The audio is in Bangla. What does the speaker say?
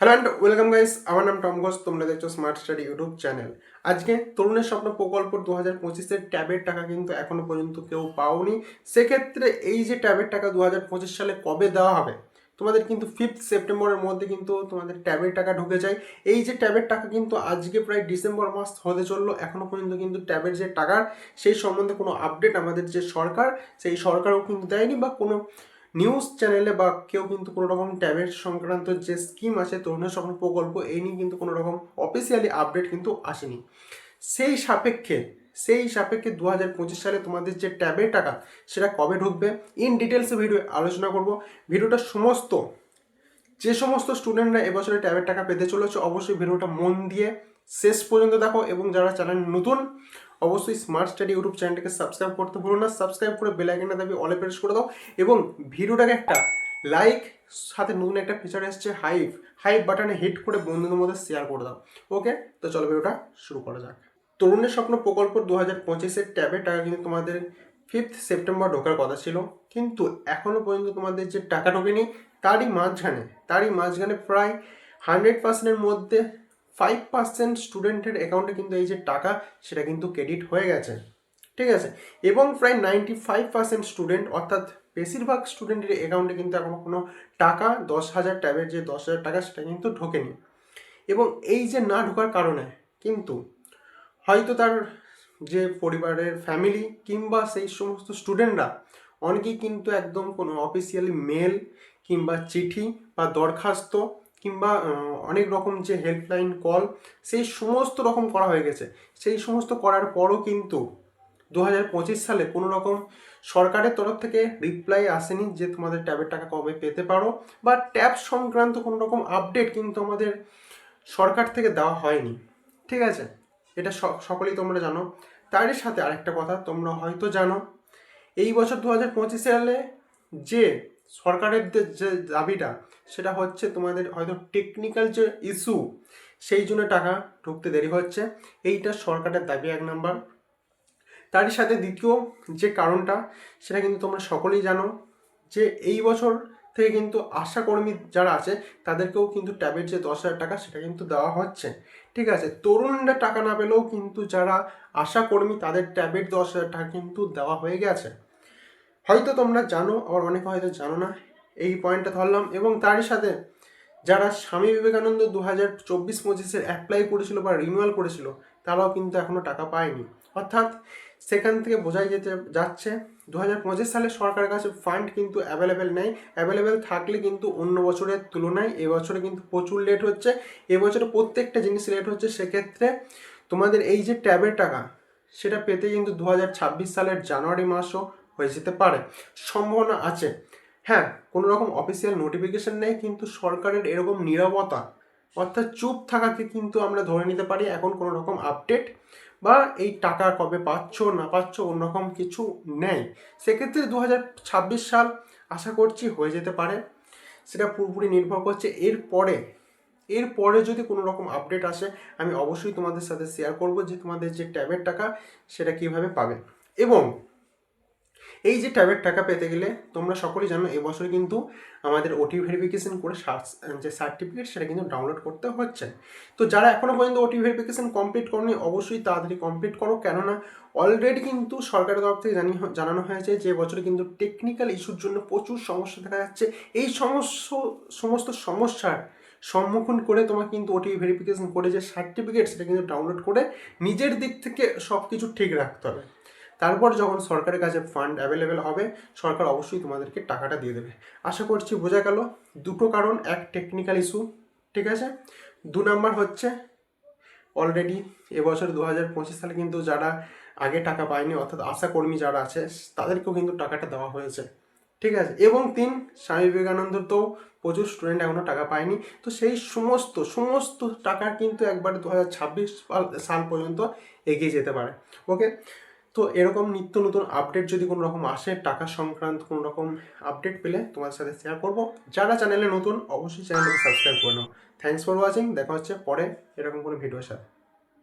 হ্যালো অ্যান্ড ওয়েলকাম গাইস আমার নাম টম ঘোষ, তোমরা দেখছ স্মার্ট স্টাডি ইউটিউব চ্যানেল আজকে তরুণের স্বপ্ন প্রকল্প দু হাজার পঁচিশের ট্যাবের টাকা কিন্তু এখনও পর্যন্ত কেউ পাওনি। সেক্ষেত্রে এই যে ট্যাবের টাকা দু হাজার পঁচিশ সালে কবে দেওয়া হবে? তোমাদের কিন্তু ফিফথ সেপ্টেম্বরের মধ্যে কিন্তু তোমাদের ট্যাবের টাকা ঢুকে যায়। এই যে ট্যাবের টাকা কিন্তু আজকে প্রায় ডিসেম্বর মাস হতে চলল এখনও পর্যন্ত কিন্তু ট্যাবের যে টাকার সেই সম্বন্ধে কোনো আপডেট আমাদের যে সরকার, সেই সরকারও কিন্তু দেয়নি বা কোনো নিউজ চ্যানেলে বা কেউ কিন্তু কোনো রকম ট্যাবের সংক্রান্ত যে স্কিম আছে, তরুণের স্বপ্ন প্রকল্প, এই নিয়ে কিন্তু কোনো রকম অফিসিয়ালি আপডেট কিন্তু আসেনি। সেই সাপেক্ষে সেই সাপেক্ষে দু হাজার পঁচিশ সালে তোমাদের যে ট্যাবের টাকা, সেটা কবে ঢুকবে ইন ডিটেলসে ভিডিও আলোচনা করব। ভিডিওটা সমস্ত, যে সমস্ত স্টুডেন্টরা এবছরে ট্যাবের টাকা পেতে চলেছে, অবশ্যই ভিডিওটা মন দিয়ে শেষ পর্যন্ত দেখো এবং যারা চ্যানেল নতুন অবশ্যই স্মার্ট স্টাডি ইউটিউব চ্যানেলটাকে সাবস্ক্রাইব করতে ভুলো না। সাবস্ক্রাইব করে বেল আইকনটা দাবি অলে প্রেস করে দাও। এবং ভিডিওটাকে একটা লাইক সাথে নতুন একটা ফিচার এসছে হাইপ হাইপ বাটনে হিট করে বন্ধুদের মধ্যে শেয়ার করে দাও। ওকে তো চলো ভিডিওটা শুরু করা যাক। তরুণের স্বপ্ন প্রকল্প দু হাজার পঁচিশের ট্যাবের টাকা কিন্তু তোমাদের ফিফথ সেপ্টেম্বর ঢোকার কথা ছিল। কিন্তু এখনও পর্যন্ত তোমাদের যে টাকা ঢোকেনি, তারই মাঝখানে তারই মাঝখানে প্রায় হান্ড্রেড পার্সেন্টের মধ্যে ফাইভ পার্সেন্ট স্টুডেন্টের অ্যাকাউন্টে কিন্তু এই যে টাকা, সেটা কিন্তু ক্রেডিট হয়ে গেছে। ঠিক আছে? এবং প্রায় নাইনটি ফাইভ পার্সেন্ট স্টুডেন্ট অর্থাৎ বেশিরভাগ স্টুডেন্টের অ্যাকাউন্টে কিন্তু এখনও কোনো টাকা, দশ হাজার ট্যাবের যে দশ হাজার টাকা, সেটা কিন্তু ঢোকেনি। এবং এই যে না ঢোকার কারণে কিন্তু হয়তো তার যে পরিবারের ফ্যামিলি কিংবা সেই সমস্ত স্টুডেন্টরা অনেকেই কিন্তু একদম কোনো অফিসিয়ালি মেল কিংবা চিঠি বা দরখাস্ত কিংবা অনেক রকম যে হেল্পলাইন কল সেই সমস্ত রকম করা হয়ে গেছে। সেই সমস্ত করার পরও কিন্তু দু হাজার পঁচিশ সালে কোনো রকম সরকারের তরফ থেকে রিপ্লাই আসেনি যে তোমাদের ট্যাবের টাকা কবে পেতে পারো বা ট্যাব সংক্রান্ত কোনো রকম আপডেট কিন্তু আমাদের সরকার থেকে দেওয়া হয়নি। ঠিক আছে? এটা সকলেই তোমরা জানো। তারই সাথে আরেকটা কথা তোমরা হয়তো জানো। এই বছর দু হাজার পঁচিশ সালে যে সরকারের যে- দাবিটা, সেটা হচ্ছে তোমাদের হয়তো টেকনিক্যাল যে ইস্যু সেই জন্য টাকা ঢুকতে দেরি হচ্ছে। এইটা সরকারের দাবি এক নাম্বার। তারই সাথে দ্বিতীয় যে কারণটা, সেটা কিন্তু তোমরা সকলেই জানো যে এই বছর থেকে কিন্তু আশাকর্মী যারা আছে, তাদেরকেও কিন্তু ট্যাবের যে দশ হাজার টাকা, সেটা কিন্তু দেওয়া হচ্ছে। ঠিক আছে? তরুণরা টাকা না পেলেও কিন্তু যারা আশাকর্মী, তাদের ট্যাবের দশ হাজার টাকা কিন্তু দেওয়া হয়ে গেছে। হয়তো তোমরা জানো, আবার অনেকে হয়তো জানো না, এই পয়েন্টটা ধরলাম। এবং তারই সাথে যারা স্বামী বিবেকানন্দ দু হাজার চব্বিশ পঁচিশের অ্যাপ্লাই করেছিল বা রিনিউয়াল করেছিল, তারাও কিন্তু এখনও টাকা পায়নি। অর্থাৎ সেখান থেকে বোঝাই যেতে যাচ্ছে দু হাজার পঁচিশ সালে সরকারের কাছে ফান্ড কিন্তু অ্যাভেলেবেল নেই। অ্যাভেলেবেল থাকলে কিন্তু অন্য বছরের তুলনায় এবছরে কিন্তু প্রচুর লেট হচ্ছে। এবছরে প্রত্যেকটা জিনিস লেট হচ্ছে। সেক্ষেত্রে তোমাদের এই যে ট্যাবের টাকা, সেটা পেতে কিন্তু দু হাজার ছাব্বিশ সালের জানুয়ারি মাসও হয়ে যেতে পারে। সম্ভাবনা আছে। হ্যাঁ কোনো রকম অফিসিয়াল নোটিফিকেশন নেই, কিন্তু সরকারের এরকম নিরবতা, অর্থাৎ চুপ থাকাকে কিন্তু আমরা ধরে নিতে পারি। এখন কোনো রকম আপডেট বা এই টাকা কবে পাচ্ছ, না পাচ্ছ, অন্যরকম কিছু নেই। সেক্ষেত্রে দু হাজার ছাব্বিশ সাল আশা করছি হয়ে যেতে পারে। সেটা পুরোপুরি নির্ভর করছে। এরপরে এরপরে যদি কোনো রকম আপডেট আসে, আমি অবশ্যই তোমাদের সাথে শেয়ার করব যে তোমাদের যে ট্যাবের টাকা, সেটা কীভাবে পাবে। এবং এই যে ট্যাবের টাকা পেতে গেলে তোমরা সকলেই জানো, এবছর কিন্তু আমাদের ওটি ভেরিফিকেশন করে যে সার্টিফিকেট সেটা কিন্তু ডাউনলোড করতে হচ্ছে। তো যারা এখনও পর্যন্ত ওটি ভেরিফিকেশন কমপ্লিট করনি, অবশ্যই তাড়াতাড়ি কমপ্লিট করো। কেননা অলরেডি কিন্তু সরকারের তরফ থেকে জানি, জানানো হয়েছে যে এবছরে কিন্তু টেকনিক্যাল ইস্যুর জন্য প্রচুর সমস্যা দেখা যাচ্ছে। এই সমস্ত সমস্ত সমস্যার সম্মুখীন করে তোমাকে কিন্তু ওটি ভেরিফিকেশন করে যে সার্টিফিকেট সেটা কিন্তু ডাউনলোড করে নিজের দিক থেকে সব কিছু ঠিক রাখতে হবে। তারপর যখন সরকারের কাছে ফান্ড অ্যাভেলেবেল হবে, সরকার অবশ্যই তোমাদেরকে টাকাটা দিয়ে দেবে। আশা করছি বোঝা গেল। দুটো কারণ, এক টেকনিক্যাল ইস্যু ঠিক আছে? দু নাম্বার হচ্ছে অলরেডি এবছর দু হাজার পঁচিশ সালে কিন্তু যারা আগে টাকা পায়নি, অর্থাৎ আশাকর্মী যারা আছে, তাদেরকেও কিন্তু টাকাটা দেওয়া হয়েছে। ঠিক আছে? এবং তিন, স্বামী বিবেকানন্দ তো প্রচুর স্টুডেন্ট এখনও টাকা পায়নি। তো সেই সমস্ত সমস্ত টাকা কিন্তু একবার দু হাজার ছাব্বিশ সাল পর্যন্ত এগিয়ে যেতে পারে। ওকে তো এরকম নিত্য নতুন আপডেট যদি কোনো রকম আসে, টাকা সংক্রান্ত কোনো রকম আপডেট পেলে তোমার সাথে শেয়ার করব। যারা চ্যানেলে নতুন, অবশ্যই চ্যানেলটাকে সাবস্ক্রাইব করে নাও। থ্যাংকস ফর ওয়াচিং দেখা হচ্ছে পরে এরকম কোনো ভিডিওর সাথে।